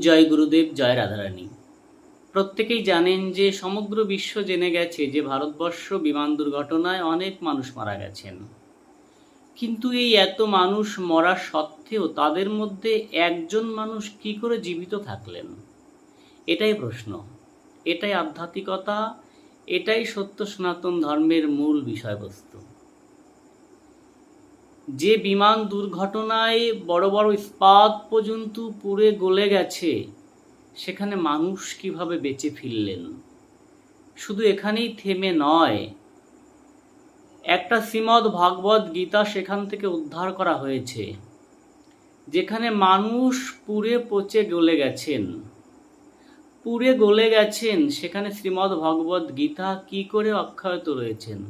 জয় গুরুদেব, জয় রাধারানী। প্রত্যেকেই জানেন যে সমগ্র বিশ্ব জেনে গেছে যে ভারতবর্ষ বিমান দুর্ঘটনায় অনেক মানুষ মারা গেছেন। কিন্তু এই এত মানুষ মরা সত্ত্বেও তাদের মধ্যে একজন মানুষ কি করে জীবিত থাকলেন? এটাই প্রশ্ন। এটাই আধ্যাত্মিকতা, এটাই সত্য সনাতন ধর্মের মূল বিষয়বস্তু। যে বিমান দুর্ঘটনায় বড় বড় ইস্পাত পর্যন্ত পুড়ে গলে গেছে, সেখানে মানুষ কীভাবে বেঁচে ফিরলেন? শুধু এখানেই থেমে নয়, একটা শ্রীমদ্ ভাগবত গীতা সেখান থেকে উদ্ধার করা হয়েছে, যেখানে মানুষ পুড়ে পচে গলে গেছেন। পুড়ে গলে গেছেন, সেখানে শ্রীমদ্ ভগবত গীতা কি করে অক্ষয়ত রয়েছেন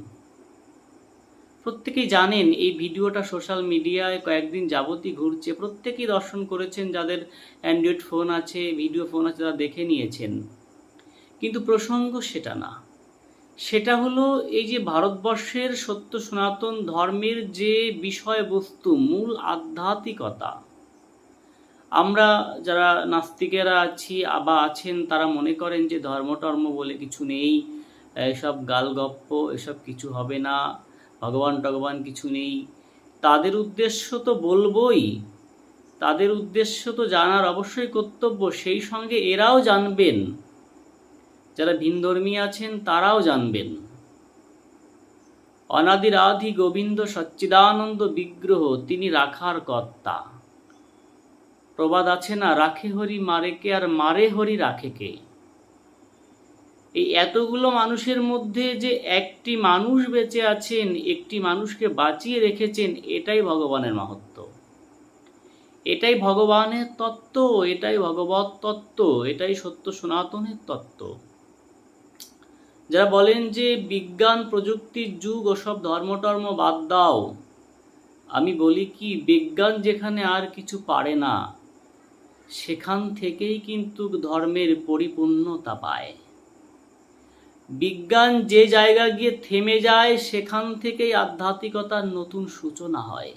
প্রত্যেকেই জানেন এই ভিডিওটা সোশ্যাল মিডিয়ায় কয়েকদিন যাবতই ঘুরছে। প্রত্যেকেই দর্শন করেছেন যাদের অ্যান্ড্রয়েড ফোন আছে, ভিডিও ফোন আছে, তারা দেখে নিয়েছেন। কিন্তু প্রসঙ্গ সেটা না। সেটা হলো এই যে ভারতবর্ষের সত্য সনাতন ধর্মের যে বিষয়বস্তু, মূল আধ্যাত্মিকতা, আমরা যারা নাস্তিকেরা আছি বা আছেন, তারা মনে করেন যে ধর্ম টর্ম বলে কিছু নেই, এসব গালগপ্প, এসব কিছু হবে না। ভগবান টগবান কিছু নেই। তাদের উদ্দেশ্য তো বলবই। তাদের উদ্দেশ্য তো জানার অবশ্যই কর্তব্য। সেই সঙ্গে এরাও জানবেন। যারা ভিনধর্মী আছেন, তারাও জানবেন। অনাদির আদি গোবিন্দ সচ্চিদানন্দ বিগ্রহ, তিনি রাখার কর্তা। প্রবাদ আছে না, রাখে হরি মারেকে আর মারে হরি রাখেকে এই এতগুলো মানুষের মধ্যে যে একটি মানুষ বেঁচে আছেন, একটি মানুষকে বাঁচিয়ে রেখেছেন, এটাই ভগবানের মাহাত্ম। এটাই ভগবানের তত্ত্ব, এটাই ভগবত তত্ত্ব, এটাই সত্য সনাতনের তত্ত্ব। যারা বলেন যে বিজ্ঞান, প্রযুক্তির যুগ, ওসব ধর্মটর্ম বাদ দাও। আমি বলি কি, বিজ্ঞান যেখানে আর কিছু পারে না, সেখান থেকেই কিন্তু ধর্মের পরিপূর্ণতা পায়। বিজ্ঞান যে জায়গা গিয়ে থেমে যায়, সেখান থেকেই আধ্যাত্মিকতার নতুন সূচনা হয়।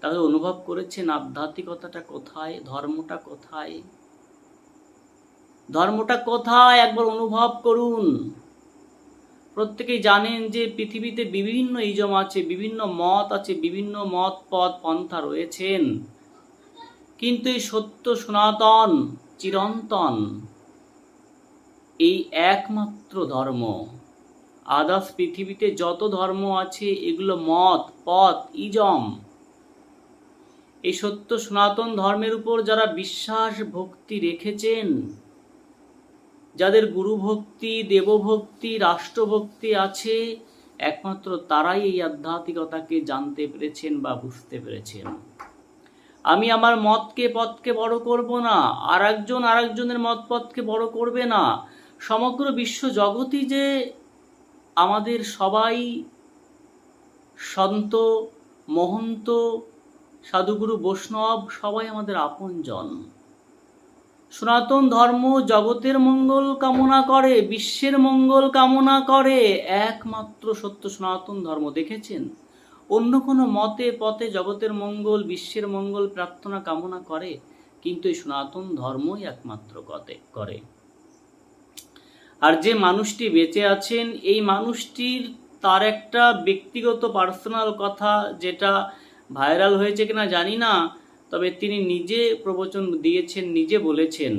তাহলে অনুভব করেছেন আধ্যাত্মিকতাটা কোথায়, ধর্মটা কোথায়? ধর্মটা কোথায়? একবার অনুভব করুন। প্রত্যেকেই জানেন যে পৃথিবীতে বিভিন্ন ইজম আছে, বিভিন্ন মত আছে, বিভিন্ন মত পদ, পন্থা রয়েছেন। কিন্তু এই সত্য সনাতন, চিরন্তন। এই একমাত্র ধর্ম। আদার্স পৃথিবীতে যত ধর্ম আছে, এগুলো মত, পথ, ইজম। এই সত্য সনাতন ধর্মের উপর যারা বিশ্বাস ভক্তি রেখেছেন, যাদের গুরু ভক্তি দেবভক্তি, রাষ্ট্রভক্তি আছে, একমাত্র তারাই এই আধ্যাত্মিকতাকে জানতে পেরেছেন বা বুঝতে পেরেছেন। আমি আমার মতকে, পথকে বড় করব না আর একজন আর একজনের মত পথকে বড় করবে না সমগ্র বিশ্ব জগতই যে আমাদের সবাই সন্ত, মহন্ত, সাধুগুরু বৈষ্ণব, সবাই আমাদের আপনজন। সনাতন ধর্ম জগতের মঙ্গল কামনা করে, বিশ্বের মঙ্গল কামনা করে, একমাত্র সত্য সনাতন ধর্ম, দেখেছেন? অন্য কোনো মতে, পথে জগতের মঙ্গল, বিশ্বের মঙ্গল প্রার্থনা কামনা করে, কিন্তু এই সনাতন ধর্মই একমাত্র করে। আর যে মানুষটি বেঁচে আছেন, এই মানুষটির তার একটা ব্যক্তিগত পার্সোনাল কথা যেটা ভাইরাল হয়েছে কিনা জানি না, তবে তিনি নিজে প্রবচন দিয়েছেন, নিজে বলেছেন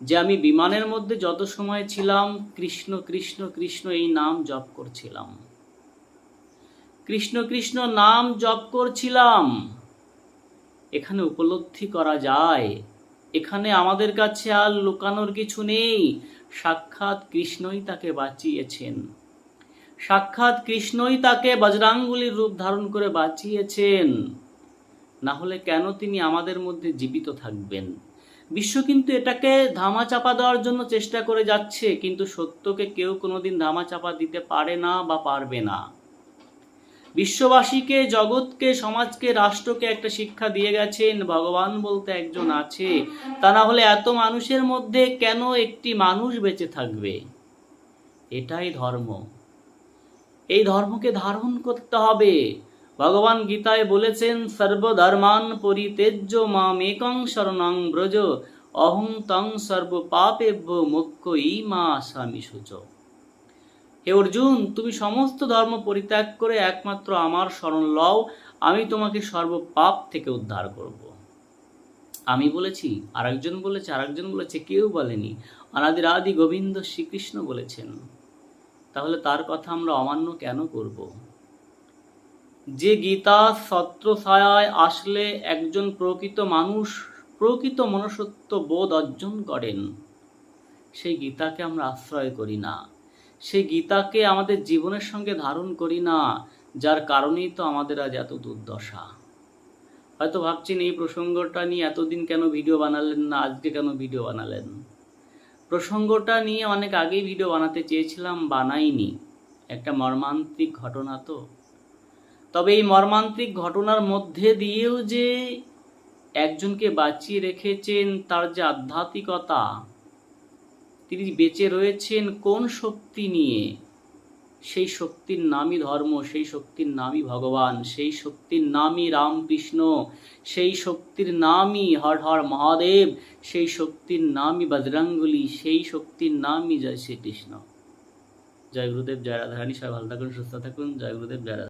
যে, আমি বিমানের মধ্যে যত সময় ছিলাম, কৃষ্ণ কৃষ্ণ কৃষ্ণ এই নাম জপ করছিলাম। কৃষ্ণ কৃষ্ণ নাম জপ করছিলাম। এখানে উপলব্ধি করা যায় এখানে আমাদের কাছে আর লুকানোর কিছু নেই। সাক্ষাৎ কৃষ্ণই তাকে বাঁচিয়েছেন। সাক্ষাৎ কৃষ্ণই তাকে বজরাঙ্গুলির রূপ ধারণ করে বাঁচিয়েছেন। না হলে কেন তিনি আমাদের মধ্যে জীবিত থাকবেন? বিশ্ব কিন্তু এটাকে ধামাচাপা দেওয়ার জন্য চেষ্টা করে যাচ্ছে, কিন্তু সত্যকে কেউ কোনোদিন ধামাচাপা দিতে পারে না বা পারবে না। বিশ্ববাসীকে, জগৎকে, সমাজকে, রাষ্ট্রকে একটা শিক্ষা দিয়ে গেছেন, ভগবান বলতে একজন আছে। তা না হলে এত মানুষের মধ্যে কেন একটি মানুষ বেঁচে থাকবে? এটাই ধর্ম। এই ধর্মকে ধারণ করতে হবে। ভগবান গীতায় বলেছেন, সর্বধর্মান পরিতেজ্য মামেকং শরণং ব্রজ, অহং তং সর্ব পাপেভ্য মুখ্য মা স্বামী সূচ হে অর্জুন, তুমি সমস্ত ধর্ম পরিত্যাগ করে একমাত্র আমার স্মরণ লও, আমি তোমাকে সর্ব পাপ থেকে উদ্ধার করব। আমি বলেছি, আরেকজন বলেছে আরেকজন বলেছে, কেউ বলেনি। অনাদির আদি গোবিন্দ শ্রীকৃষ্ণ বলেছেন। তাহলে তার কথা আমরা অমান্য কেন করব? যে গীতা সত্র ছায়ায় আসলে একজন প্রকৃত মানুষ, প্রকৃত মনুষ্যত্ব বোধ অর্জন করেন, সেই গীতাকে আমরা আশ্রয় করি না। সেই গীতাকে আমাদের জীবনের সঙ্গে ধারণ করি না, যার কারণেই তো আমাদের আজ এত দুর্দশা। হয়তো ভাবছেন, এই প্রসঙ্গটা নিয়ে এতদিন কেন ভিডিও বানালেন না, আজকে কেন ভিডিও বানালেন? প্রসঙ্গটা নিয়ে অনেক আগেই ভিডিও বানাতে চেয়েছিলাম, বানাইনি। একটা মর্মান্তিক ঘটনা তো। তবে এই মর্মান্তিক ঘটনার মধ্যে দিয়েও যে একজনকে বাঁচিয়ে রেখেছেন, তার যে আধ্যাত্মিকতা তিনি বেঁচে রয়েছেন কোন শক্তি নিয়ে? সেই শক্তির নামই ধর্ম, সেই শক্তির নামই ভগবান, সেই শক্তির নামই রামকৃষ্ণ, সেই শক্তির নামই হর হর মহাদেব, সেই শক্তির নামই বজরঙ্গলি সেই শক্তির নামই জয় শ্রীকৃষ্ণ। জয় গুরুদেব, জয় রাধারানী, সবাই ভালো থাকুন, সুস্থ থাকুন। জয় গুরুদেব, জয়